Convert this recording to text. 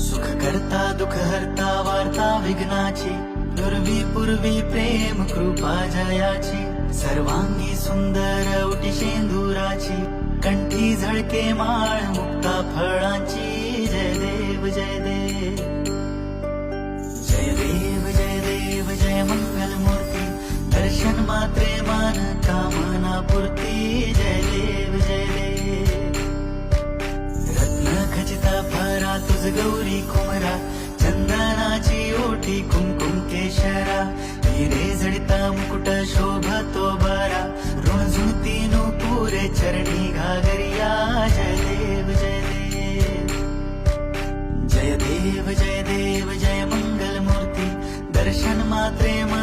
सुख करता दुख हरता वार्ता विघ्नाची पूर्वी पूर्वी प्रेम कृपा जयाची सर्वांगी सुंदर उटी शेंदुराची कंठी झळके माळ मुक्ता फळांची. जय देव जय देव. जय देव जय देव जय मंगल मूर्ती दर्शन मात्रे मान कामना पूर्ती जय गज गौरी कुमरा चंदनाची ओठी कुंकुम केशरा. हिरे जडता मुकुट शोभा तो बारा. रोजू तीनू पुरे चरणी घागरिया जय देव जय देव जय देव जय देव जय मंगल मूर्ती दर्शन मात्रे मा